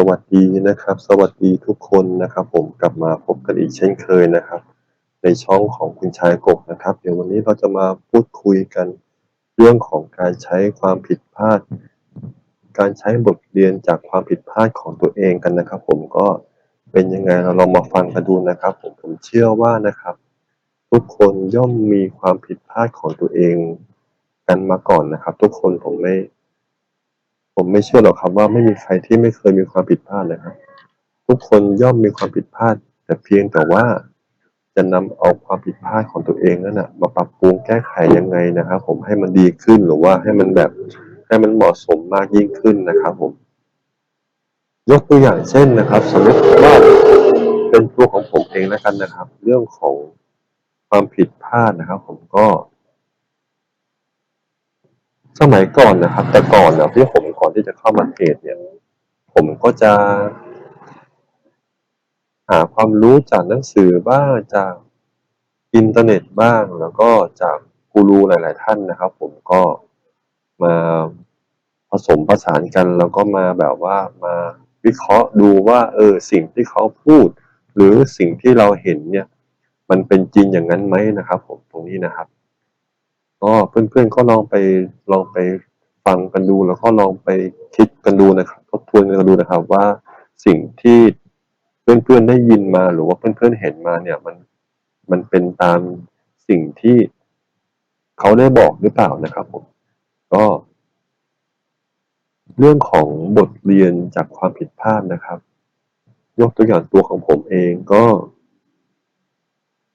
สวัสดีนะครับ สวัสดีทุกคนนะครับ ผมกลับมาพบกันอีกเช่นเคยนะครับ ในช่องของคุณชายกบนะครับ เดี๋ยววันนี้เราจะมาพูดคุยกัน เรื่องของการใช้ความผิดพลาด การใช้บทเรียนจากความผิดพลาดของตัวเองกันนะครับ ผมก็เป็นยังไงเราลองมาฟังกันดูนะครับ ผมผมเชื่อว่านะครับ ทุกคนย่อมมีความผิดพลาดของตัวเองกันมาก่อนนะครับ ทุกคนผมไม่ ผมไม่เชื่อหรอกครับว่าไม่มีใครที่ไม่เคยมีความผิดพลาดนะครับ ทุกคนย่อมมีความผิดพลาด แต่เพียงแต่ว่าจะนำเอาความผิดพลาดของตัวเองนั่นนะมาปรับปรุงแก้ไขยังไงนะครับผมให้มันดีขึ้นหรือว่าให้มันแบบให้มันเหมาะสมมากยิ่งขึ้นนะครับผม ยกตัวอย่างเช่นนะครับ สมมติว่าเป็นตัวของผมเองแล้วกันนะครับ เรื่องของความผิดพลาดนะครับ ผมก็ สมัยก่อนนะครับ แต่ก่อนนะที่ผมก่อนที่จะเข้ามาเทรดเนี่ย ผมก็จะ หาความรู้จากหนังสือบ้างจากอินเทอร์เน็ตบ้างแล้วก็จากกูรูหลาย ๆ ท่านนะครับ ผมก็มาผสมผสานกัน แล้วก็มาแบบว่ามาวิเคราะห์ดูว่าเออสิ่งที่เขาพูด หรือสิ่งที่เราเห็นเนี่ย มันเป็นจริงอย่างนั้นไหมนะครับ ผมตรงนี้นะครับ ก็เพื่อนๆก็ลองไปลองไปฟังกันดูแล้วก็ลองไปคิดกันดูนะครับทบทวนกันดูนะครับ ว่าสิ่งที่เพื่อนๆได้ยินมาหรือว่าเพื่อนๆเห็นมาเนี่ยมันมันเป็นตามสิ่งที่เขาได้บอกหรือเปล่านะครับผมก็ เรื่องของบทเรียนจากความผิดพลาดนะครับ ยกตัวอย่างตัวของผมเองก็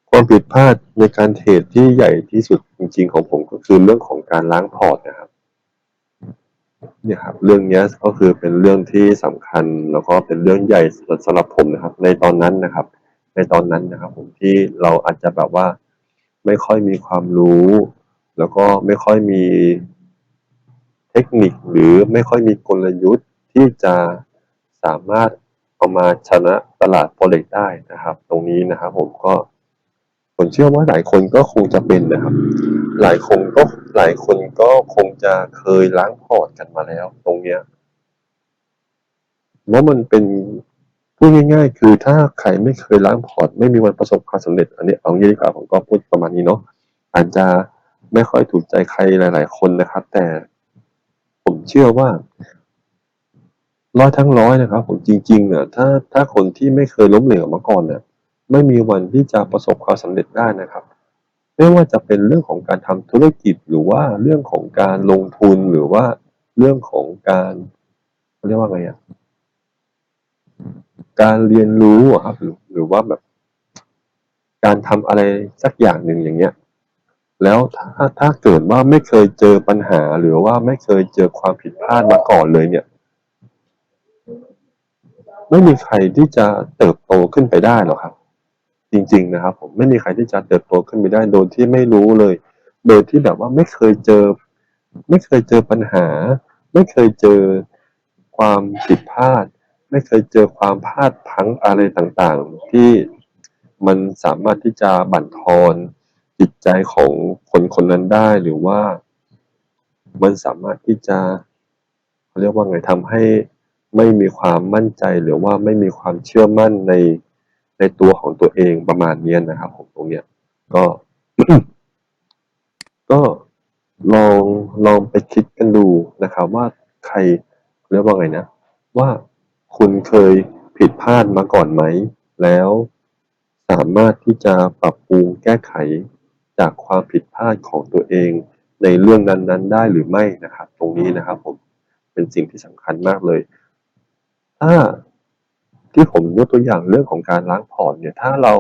ความผิดพลาดในการเทรดที่ใหญ่ที่สุด ริง ๆ ของผมก็คือเรื่องของการล้างพอร์ตนะครับเนี่ยครับเรื่องนี้ก็คือเป็นเรื่องที่สำคัญแล้วก็เป็นเรื่องใหญ่สำหรับผมนะครับ ในตอนนั้นนะครับ ในตอนนั้นนะครับ ผมที่เราอาจจะแบบว่า ไม่ค่อยมีความรู้ แล้วก็ไม่ค่อยมีเทคนิคหรือไม่ค่อยมีกลยุทธ์ที่จะสามารถเอามาชนะตลาด Forex ได้นะครับ ตรงนี้นะครับ ผมก็ ผมเชื่อว่าหลายคนก็คงจะเป็นนะครับ หลายคนก็หลายคนก็คงจะเคยล้างพอร์ตกันมาแล้ว ตรงเนี้ยว่ามันเป็นพูดง่าย ๆ คือถ้าใครไม่เคยล้างพอร์ต ไม่มีวันประสบความสำเร็จ อันนี้เอางี้ดีกว่าผมก็พูดประมาณนี้เนาะอาจจะไม่ค่อยถูกใจใครหลาย ๆ คนนะครับ แต่ผมเชื่อว่าร้อยทั้งร้อยนะครับ ผมจริงๆเนี่ยถ้าถ้าคนที่ไม่เคยล้มเหลวมาก่อนเนี่ย ไม่มีวันที่จะประสบความสำเร็จได้นะครับ ไม่ว่าจะเป็นเรื่องของการทำธุรกิจหรือว่าเรื่องของการลงทุนหรือว่าเรื่องของการเขาเรียกว่าไงอะการเรียนรู้อะครับหรือหรือว่าแบบ การทำอะไรสักอย่างหนึ่งอย่างเงี้ย แล้วถ้าถ้าเกิดว่าไม่เคยเจอปัญหา หรือว่าไม่เคยเจอความผิดพลาดมาก่อนเลยเนี่ยไม่มีใครที่จะเติบโตขึ้นไปได้หรอกครับ จริง ๆ นะครับ ผมไม่มีใครที่จะเติบโตขึ้นไปได้โดยที่ไม่รู้เลย โดยที่แบบว่าไม่เคยเจอ ไม่เคยเจอปัญหา ไม่เคยเจอความผิดพลาด ไม่เคยเจอความพลาดพังอะไรต่างๆ ที่มันสามารถที่จะบั่นทอนจิตใจของคนคนนั้นได้หรือว่า มันสามารถที่จะเขาเรียกว่าไงทำให้ไม่มีความมั่นใจหรือว่าไม่มีความเชื่อมั่นใน ในตัวของตัวเองประมาณนี้นะครับผมตรงเนี้ยก็ ก็ลองลองไปคิดกันดูนะครับ ว่าใครเรียกว่าไงนะ ว่าคุณเคยผิดพลาดมาก่อนไหม แล้วสามารถที่จะปรับปรุงแก้ไขจากความผิดพลาดของตัวเองในเรื่องนั้น ๆ ได้หรือไม่นะครับ ตรงนี้นะครับ ผมเป็นสิ่งที่สำคัญมากเลย ถ้า ที่ผมยกตัวอย่างเรื่องของการล้างพอร์ตเนี่ยถ้าเรา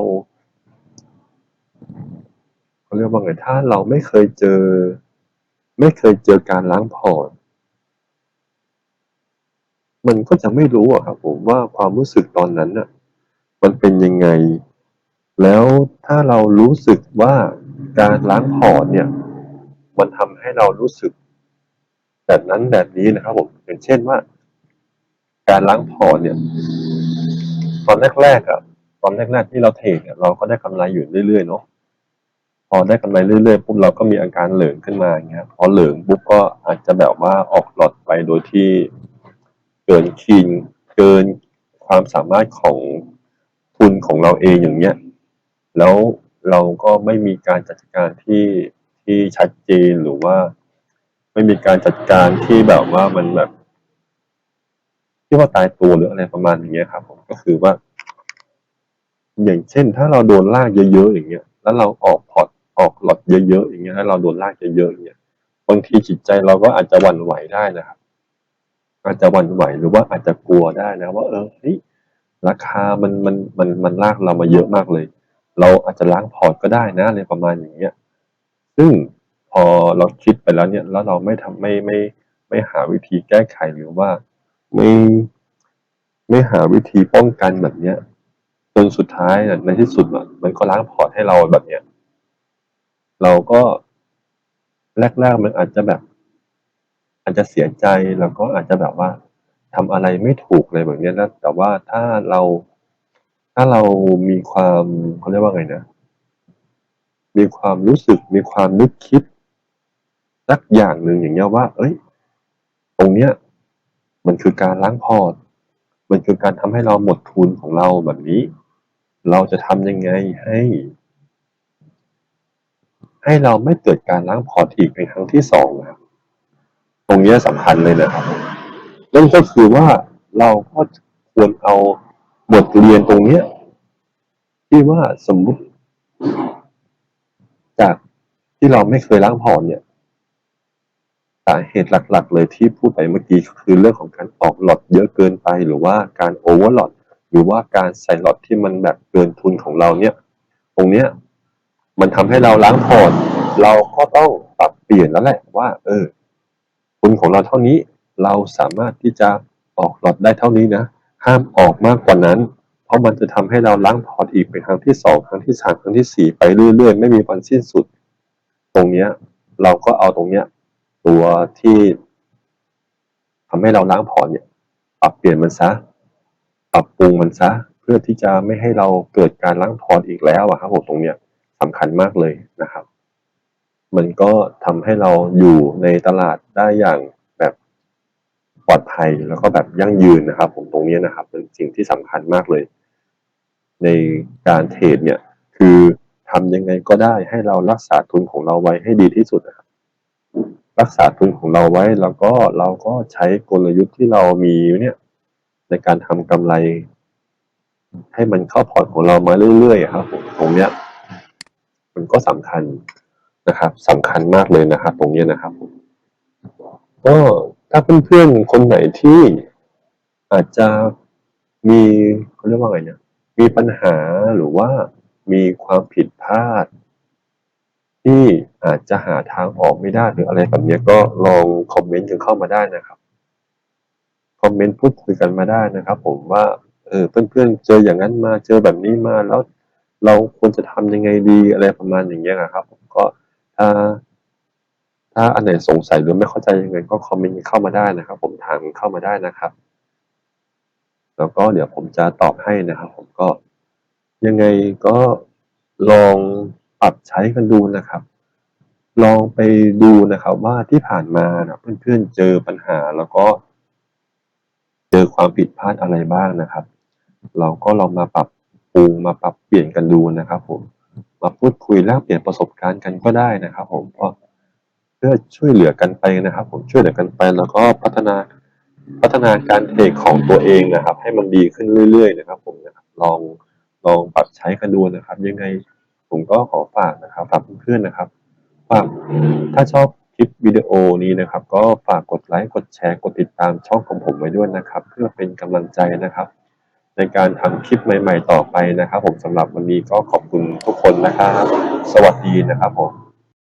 เขาเรียกว่าไงถ้าเราไม่เคยเจอ ไม่เคยเจอการล้างพอร์ตมันก็จะไม่รู้อะครับผมว่าความรู้สึกตอนนั้นน่ะ มันเป็นยังไง แล้วถ้าเรารู้สึกว่าการล้างพอร์ตเนี่ย มันทำให้เรารู้สึก แบบนั้นแบบนี้นะครับผมอย่างเช่นว่า การล้างพอร์ตเนี่ย ตอนแรกๆอะตอนแรกๆที่เราเทรดเนี่ยเราก็ได้กำไรอยู่เรื่อยๆเนาะพอได้กำไรเรื่อยๆปุ๊บเราก็มีอาการเหลิงขึ้นมาอย่างเงี้ยพอเหลิงปุ๊บก็อาจจะแบบว่าออกหลอดไปโดยที่เกินคิงเกินความสามารถของทุนของเราเองอย่างเงี้ยแล้วเราก็ไม่มีการจัดการที่ที่ชัดเจนหรือว่า ไม่มีการจัดการที่แบบว่ามันแบบ ที่ว่าตายตัวหรืออะไรประมาณอย่างเงี้ยครับ ผมก็คือว่า อย่างเช่น ถ้าเราโดนลากเยอะๆอย่างเงี้ย แล้วเราออกพอร์ตออกหลอดเยอะๆอย่างเงี้ยแล้วเราโดนลากเยอะๆอย่างเงี้ยบางทีจิตใจเราก็อาจจะหวั่นไหวได้นะครับ อาจจะหวั่นไหวหรือว่าอาจจะกลัวได้นะ ว่าเออเฮ้ยราคามันมันมันมันลากเรามาเยอะมากเลย เราอาจจะล้างพอร์ตก็ได้นะอะไรประมาณอย่างเงี้ย ซึ่งพอเราคิดไปแล้วเนี่ย แล้วเราไม่ทำไม่ไม่ไม่หาวิธีแก้ไขหรือว่า ไม่ไม่หาวิธีป้องกันแบบเนี้ยจนสุดท้ายน่ะในที่สุดมันก็ล้างพอร์ตให้เราแบบเนี้ยเราก็แรกๆมันอาจจะแบบ อาจจะเสียใจแล้วก็อาจจะแบบว่าทำอะไรไม่ถูกเลยแบบเนี้ยนะแต่ว่าถ้าเรา ถ้าเรามีความเขาเรียกว่าไงนะ มีความรู้สึกมีความนึกคิดสักอย่างหนึ่งอย่างเงี้ยว่า เอ้ย ตรงเนี้ย มันคือการล้างพอร์ต มันคือการทำให้เราหมดทุนของเราแบบนี้ เราจะทำยังไงให้ ให้เราไม่เกิดการล้างพอร์ตอีกเป็นครั้งที่สองนะครับ ตรงเนี้ยสำคัญเลยนะครับ นั่นก็คือว่าเราก็ควรเอาบทเรียนตรงเนี้ยที่ว่าสมมุติ จากที่เราไม่เคยล้างพอร์ตเนี่ย สาเหตุหลักๆ เลยที่พูดไปเมื่อกี้ก็คือเรื่องของการออกหลอดเยอะเกินไป หรือว่าการโอเวอร์หลอดหรือว่าการใส่หลอดที่มันแบบเกินทุนของเราเนี่ยตรงเนี้ยมันทำให้เราล้างพอร์ตเราก็ต้องปรับเปลี่ยนแล้วแหละว่า เออ ทุนของเราเท่านี้เราสามารถที่จะออกหลอดได้เท่านี้นะห้ามออกมากกว่านั้น เพราะมันจะทำให้เราล้างพอร์ตอีกเป็นครั้งที่สองครั้งที่สามครั้งที่สี่ไปเรื่อยๆ ไม่มีวันสิ้นสุด ตรงเนี้ย เราก็เอาตรงเนี้ย ตัวที่ทำให้เราล้างพอร์ตเนี่ย ปรับเปลี่ยนมันซะ ปรับปรุงมันซะ เพื่อที่จะไม่ให้เราเกิดการล้างพอร์ตอีกแล้วอะครับผมตรงเนี้ยสำคัญมากเลยนะครับ มันก็ทำให้เราอยู่ในตลาดได้อย่างแบบปลอดภัยแล้วก็แบบยั่งยืนนะครับ ผมตรงนี้นะครับ เป็นสิ่งที่สำคัญมากเลย ในการเทรดเนี่ย คือทำยังไงก็ได้ให้เรารักษาทุนของเราไว้ให้ดีที่สุดนะครับ รักษาทุนของเราไว้ แล้วก็เราก็ใช้กลยุทธ์ที่เรามีเนี่ยในการทำกำไร ให้มันเข้าพอร์ตของเรามาเรื่อยๆครับผมตรงเนี้ย มันก็สำคัญนะครับสำคัญมากเลยนะครับ ตรงเนี้ยนะครับผมก็ถ้าเพื่อนๆคนไหนที่อาจจะมีเขาเรียกว่าไงเนี่ยมีปัญหาหรือว่ามีความผิดพลาด ที่อาจจะหาทางออกไม่ได้หรืออะไรแบบนี้ก็ลองคอมเมนต์กันเข้ามาได้นะครับ คอมเมนต์พูดคุยกันมาได้นะครับ ผมว่าเออเพื่อนๆเจออย่างนั้นมาเจอแบบนี้มาแล้วเราควรจะทำยังไงดีอะไรประมาณอย่างเงี้ยนะครับ ผมก็ถ้าถ้าอันไหนสงสัยหรือไม่เข้าใจยังไงก็คอมเมนต์เข้ามาได้นะครับ ผมถามเข้ามาได้นะครับ แล้วก็เดี๋ยวผมจะตอบให้นะครับ ผมก็ยังไงก็ลอง ปรับใช้กันดูนะครับ ลองไปดูนะครับว่าที่ผ่านมานะเพื่อนๆเจอปัญหาแล้วก็ เจอความผิดพลาดอะไรบ้างนะครับ เราก็ลองมาปรับปรุงมาปรับเปลี่ยนกันดูนะครับ ผม มาพูดคุยแลกเปลี่ยนประสบการณ์กันก็ได้นะครับ ผมเพราะเพื่อช่วยเหลือกันไปนะครับ ผมช่วยเหลือกันไปแล้วก็พัฒนาพัฒนาการเทรดของตัวเองนะครับ ให้มันดีขึ้นเรื่อย ๆ นะครับ ผมนะครับลองลองปรับใช้กันดูนะครับ ยังไง ผมก็ขอฝากนะครับฝากเพื่อนๆนะครับฝากถ้าชอบคลิปวิดีโอนี้นะครับ ก็ฝากกดไลค์กดแชร์กดติดตามช่องของผมไว้ด้วยนะครับ เพื่อเป็นกำลังใจนะครับ ในการทำคลิปใหม่ ๆ ต่อไปนะครับ ผมสำหรับวันนี้ก็ขอบคุณทุกคนนะครับ สวัสดีนะครับผม